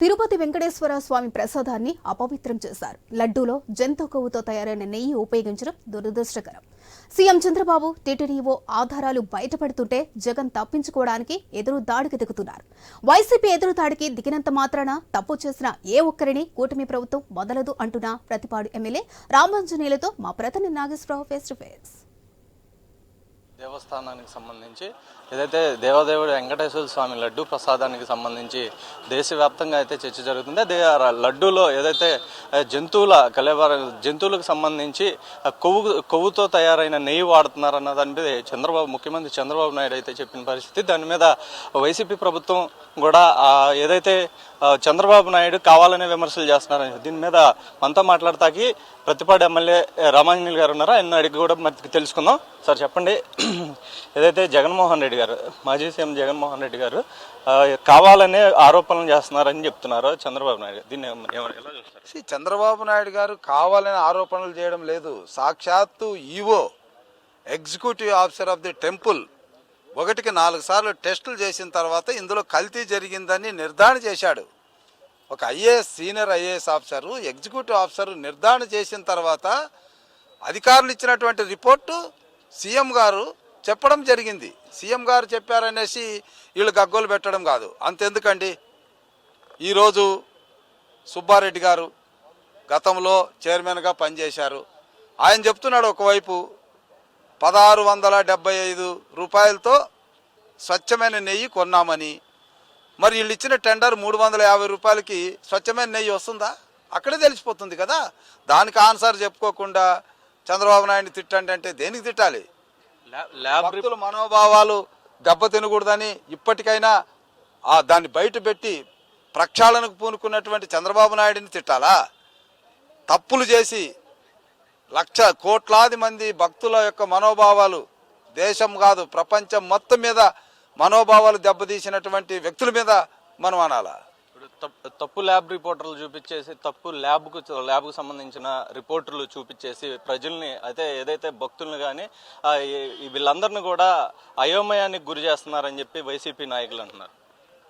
తిరుపతి వెంకటేశ్వర స్వామి ప్రసాదాన్ని అపవిత్రం చేశారు. లడ్డూలో జంతు కొవ్వుతో తయారైన నెయ్యి ఉపయోగించడం దురదృష్టకరం. సీఎం చంద్రబాబు టీటీడీఓ ఆధారాలు బయటపడుతుంటే జగన్ తప్పించుకోవడానికి ఎదురు దాడికి దిగుతున్నారు. వైసీపీ ఎదురు దాడికి దిగినంత మాత్రాన తప్పు చేసిన ఏ ఒక్కరిని కూటమి ప్రభుత్వం వదలదు అంటున్న ప్రతిపాడు ఎమ్మెల్యే రామాంజనేయులతో మా ప్రతినిధి నాగేశ్వరరావు ఫేస్ టు ఫేస్ దేవస్థానానికి సంబంధించి ఏదైతే దేవదేవుడు వెంకటేశ్వర స్వామి లడ్డు ప్రసాదానికి సంబంధించి దేశవ్యాప్తంగా అయితే చర్చ జరుగుతుంది. అదే లడ్డూలో ఏదైతే జంతువుల కలెవర జంతువులకు సంబంధించి ఆ, కొవ్వు కొవ్వుతో తయారైన నెయ్యి వాడుతున్నారన్న దాని మీద చంద్రబాబు ముఖ్యమంత్రి చంద్రబాబు నాయుడు అయితే చెప్పిన పరిస్థితి. దాని మీద వైసీపీ ప్రభుత్వం కూడా ఏదైతే చంద్రబాబు నాయుడు కావాలనే విమర్శలు చేస్తున్నారని దీని మీద మనతో మాట్లాడతాకి ప్రతిపాడు ఎమ్మెల్యే రామాంజనేయులు గారు ఉన్నారు? ఆయన అడిగి కూడా మరి తెలుసుకుందాం. సార్ చెప్పండి. ఏదైతే జగన్మోహన్ రెడ్డి గారు మాజీ సీఎం జగన్మోహన్ రెడ్డి గారు కావాలనే ఆరోపణలు చేస్తున్నారని చెప్తున్నారు చంద్రబాబు నాయుడు. దీన్ని ఎలా చూస్తారు? చంద్రబాబు నాయుడు గారు కావాలనే ఆరోపణలు చేయడం లేదు. సాక్షాత్తు EO executive officer of the temple ఒకటికి నాలుగు సార్లు టెస్టులు చేసిన తర్వాత ఇందులో కల్తీ జరిగిందని నిర్ధారణ చేశాడు. ఒక IAS senior IAS officer executive officer నిర్ధారణ చేసిన తర్వాత అధికారులు ఇచ్చినటువంటి రిపోర్టు సీఎం గారు చెప్పడం జరిగింది. సీఎం గారు చెప్పారనేసి వీళ్ళు గగ్గోలు పెట్టడం కాదు. అంతెందుకండి? ఈరోజు సుబ్బారెడ్డి గారు గతంలో చైర్మన్గా పనిచేశారు. ఆయన చెప్తున్నాడు ఒకవైపు పదహారు వందల డెబ్బై ఐదు రూపాయలతో స్వచ్ఛమైన నెయ్యి కొన్నామని మరి వీళ్ళు ఇచ్చిన టెండర్ మూడు వందల యాభై రూపాయలకి స్వచ్ఛమైన నెయ్యి వస్తుందా? అక్కడే తెలిసిపోతుంది కదా. దానికి ఆన్సర్ చెప్పుకోకుండా చంద్రబాబు నాయుడిని తిట్టండి అంటే దేనికి తిట్టాలి? భక్తుల మనోభావాలు దెబ్బతినకూడదని ఇప్పటికైనా ఆ దాన్ని బయట పెట్టి ప్రక్షాళనకు పూనుకున్నటువంటి చంద్రబాబు నాయుడిని తిట్టాలా? తప్పులు చేసి లక్ష కోట్లాది మంది భక్తుల యొక్క మనోభావాలు దేశం కాదు ప్రపంచం మొత్తం మీద మనోభావాలు దెబ్బతీసినటువంటి వ్యక్తుల మీద మనం అనాలా? తప్పు- ల్యాబ్ రిపోర్టర్లు చూపించేసి తప్పు ల్యాబ్కు ల్యాబ్కు సంబంధించిన రిపోర్టులు చూపించేసి ప్రజల్ని అయితే ఏదైతే భక్తుల్ని కానీ వీళ్ళందరినీ కూడా అయోమయానికి గురి చేస్తున్నారని చెప్పి వైసీపీ నాయకులు అంటున్నారు.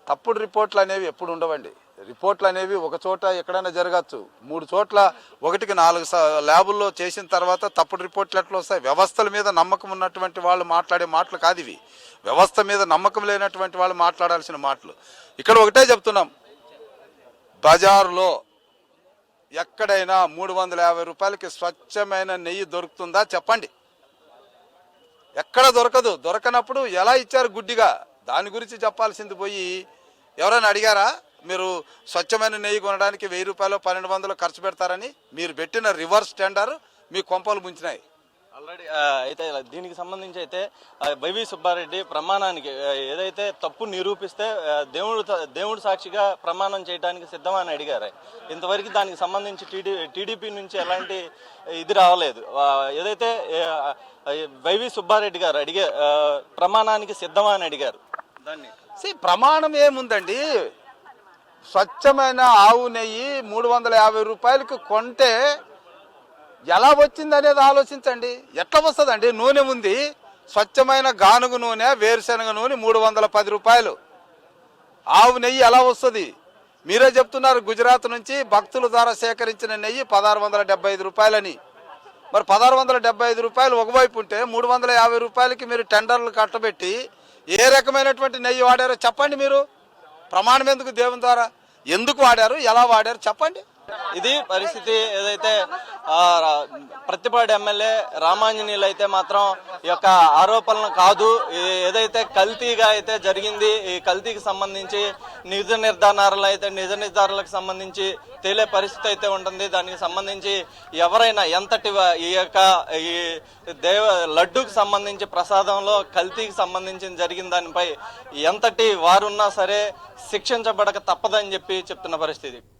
తప్పుడు రిపోర్ట్లు అనేవి ఎప్పుడు ఉండవండి. రిపోర్ట్లు అనేవి ఒక చోట ఎక్కడైనా జరగచ్చు. మూడు చోట్ల ఒకటికి నాలుగు స- ల్యాబుల్లో చేసిన తర్వాత తప్పుడు రిపోర్ట్లు ఎట్లా వస్తాయి? వ్యవస్థల మీద నమ్మకం ఉన్నటువంటి వాళ్ళు మాట్లాడే మాటలు కాదు ఇవి. వ్యవస్థ మీద నమ్మకం లేనటువంటి వాళ్ళు మాట్లాడాల్సిన మాటలు. ఇక్కడ ఒకటే చెప్తున్నాం. బజారులో ఎక్కడైనా మూడు వందల యాభై రూపాయలకి స్వచ్ఛమైన నెయ్యి దొరుకుతుందా? చెప్పండి. ఎక్కడ దొరకదు. దొరకనప్పుడు ఎలా ఇచ్చారు గుడ్డిగా? దాని గురించి చెప్పాల్సింది పోయి ఎవరైనా అడిగారా? మీరు స్వచ్ఛమైన నెయ్యి కొనడానికి వెయ్యి రూపాయలు పన్నెండు వందలు ఖర్చు పెడతారని మీరు పెట్టిన రివర్స్ టెండర్ మీ కొంపలు ముంచినాయి. ఆల్రెడీ అయితే దీనికి సంబంధించి అయితే వైవి సుబ్బారెడ్డి ప్రమాణానికి ఏదైతే తప్పు నిరూపిస్తే దేవుడు దేవుడు సాక్షిగా ప్రమాణం చేయడానికి సిద్ధమని అడిగారు. ఇంతవరకు దానికి సంబంధించి టీడీ టీడీపీ నుంచి ఎలాంటి ఇది రావలేదు. ఏదైతే వైవి సుబ్బారెడ్డి గారు అడిగే ప్రమాణానికి సిద్ధమా అని అడిగారు. దాన్ని సి ప్రమాణం ఏముందండి? స్వచ్ఛమైన ఆవు నెయ్యి మూడు వందల యాభై రూపాయలకి కొంటే ఎలా వచ్చింది అనేది ఆలోచించండి. ఎట్లా వస్తుందండి? నూనె ఉంది. స్వచ్ఛమైన గానుగు నూనె వేరుశనగ నూనె మూడు వందల పది రూపాయలు. ఆవు నెయ్యి ఎలా వస్తుంది? మీరే చెప్తున్నారు గుజరాత్ నుంచి భక్తుల ద్వారా సేకరించిన నెయ్యి పదహారు వందల డెబ్బై ఐదు రూపాయలని. మరి పదహారు వందల డెబ్బై ఐదు రూపాయలు ఒకవైపు ఉంటే మూడు వందల యాభై రూపాయలకి మీరు టెండర్లు కట్టబెట్టి ఏ రకమైనటువంటి నెయ్యి వాడారో చెప్పండి మీరు. ప్రమాణం ఎందుకు దేవుని ద్వారా? ఎందుకు వాడారు? ఎలా వాడారు? చెప్పండి. ఇది పరిస్థితి ఏదైతే ఆ, ప్రతిపాడు ఎమ్మెల్యే రామాంజనీయులు అయితే మాత్రం ఈ యొక్క ఆరోపణలు కాదు. ఏదైతే కల్తీగా అయితే జరిగింది ఈ కల్తీకి సంబంధించి నిజ నిర్ధారణలు అయితే నిజ నిర్ధారణలకు సంబంధించి తేలే పరిస్థితి అయితే ఉంటుంది. దానికి సంబంధించి ఎవరైనా ఎంతటి ఈ యొక్క ఈ దేవ లడ్డూకి సంబంధించి ప్రసాదంలో కల్తీకి సంబంధించి జరిగిన దానిపై ఎంతటి వారున్నా సరే శిక్షించబడక తప్పదని చెప్పి చెప్తున్న పరిస్థితి.